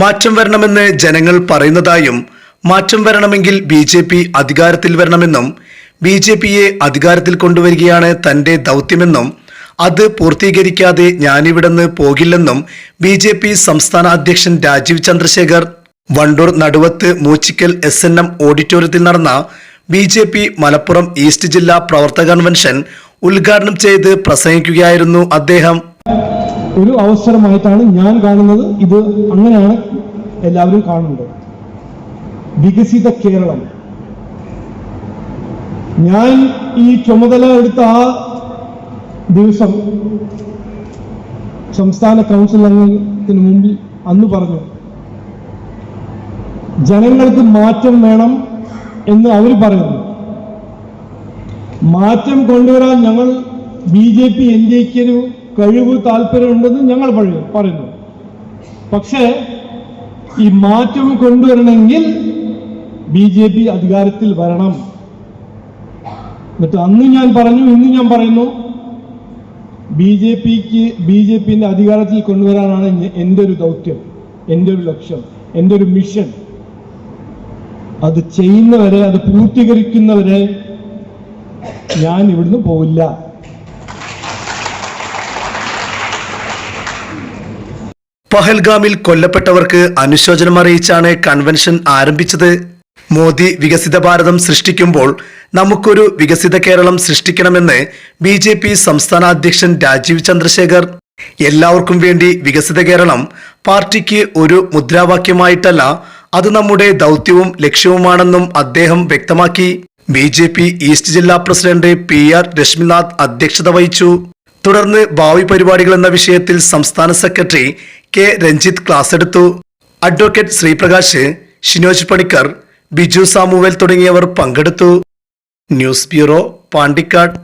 മാറ്റം വരണമെന്ന് ജനങ്ങൾ പറയുന്നതായും മാറ്റം വരണമെങ്കിൽ ബി ജെ പി അധികാരത്തിൽ വരണമെന്നും ബി ജെ പിയെ അധികാരത്തിൽ കൊണ്ടുവരികയാണ് തന്റെ ദൗത്യമെന്നും അത് പൂർത്തീകരിക്കാതെ ഞാനിവിടുന്ന് പോകില്ലെന്നും ബി ജെ പി സംസ്ഥാന അധ്യക്ഷൻ Rajeev Chandrasekhar Wandoor Naduvath Moochikkal S N M ഓഡിറ്റോറിയത്തിൽ നടന്ന B J P Malappuram east ജില്ലാ പ്രവർത്തക കൺവെൻഷൻ ഉദ്ഘാടനം ചെയ്ത് പ്രസംഗിക്കുകയായിരുന്നു അദ്ദേഹം. ഒരു അവസരമായിട്ടാണ് ഞാൻ കാണുന്നത്. ഇത് അങ്ങനെയാണ് എല്ലാവരും കാണുന്നത്. വികസിത കേരളം. ഞാൻ ഈ ചുമതല എടുത്ത ആ ദിവസം സംസ്ഥാന കൗൺസിൽ അംഗത്തിന് മുമ്പിൽ അന്ന് പറഞ്ഞു ജനങ്ങൾക്ക് മാറ്റം വേണം എന്ന് അവർ പറയുന്നു. മാറ്റം കൊണ്ടുവരാൻ ഞങ്ങൾ B J P N D എക്ക് ഒരു കഴിവ് താല്പര്യമുണ്ടെന്ന് ഞങ്ങൾ പറയും പറയുന്നു. പക്ഷേ ഈ മാറ്റം കൊണ്ടുവരണമെങ്കിൽ ബി ജെ പി അധികാരത്തിൽ വരണം. എന്നിട്ട് അന്ന് ഞാൻ പറഞ്ഞു ഇന്ന് ഞാൻ പറയുന്നു ബി ജെ പിക്ക് ബി ജെ പിന്റെ അധികാരത്തിൽ കൊണ്ടുവരാനാണ് എന്റെ ഒരു ദൗത്യം എന്റെ ഒരു ലക്ഷ്യം എന്റെ ഒരു മിഷൻ. അത് ചെയ്യുന്നവരെ അത് പൂർത്തീകരിക്കുന്നവരെ ഞാൻ ഇവിടുന്ന് പോവില്ല. പഹൽഗാമിൽ കൊല്ലപ്പെട്ടവർക്ക് അനുശോചനം അറിയിച്ചാണ് കൺവെൻഷൻ ആരംഭിച്ചത്. മോദി വികസിത ഭാരതം സൃഷ്ടിക്കുമ്പോൾ നമുക്കൊരു വികസിത കേരളം സൃഷ്ടിക്കണമെന്ന് ബി ജെ പി സംസ്ഥാന അധ്യക്ഷൻ രാജീവ് ചന്ദ്രശേഖർ. എല്ലാവർക്കും വേണ്ടി വികസിത കേരളം പാർട്ടിക്ക് ഒരു മുദ്രാവാക്യമായിട്ടല്ല അത് നമ്മുടെ ദൗത്യവും ലക്ഷ്യവുമാണെന്നും അദ്ദേഹം വ്യക്തമാക്കി. ബി ജെ പി ഈസ്റ്റ് ജില്ലാ പ്രസിഡന്റ് പി ആർ രശ്മിനാഥ് അധ്യക്ഷത വഹിച്ചു. തുടർന്ന് ഭാവി പരിപാടികൾ എന്ന വിഷയത്തിൽ സംസ്ഥാന സെക്രട്ടറി കെ രഞ്ജിത്ത് ക്ലാസ് എടുത്തു. അഡ്വക്കേറ്റ് ശ്രീപ്രകാശ് ഷിനോജ് പണിക്കർ ബിജു സാമുവേൽ തുടങ്ങിയവർ പങ്കെടുത്തു. News bureau Pandikkad.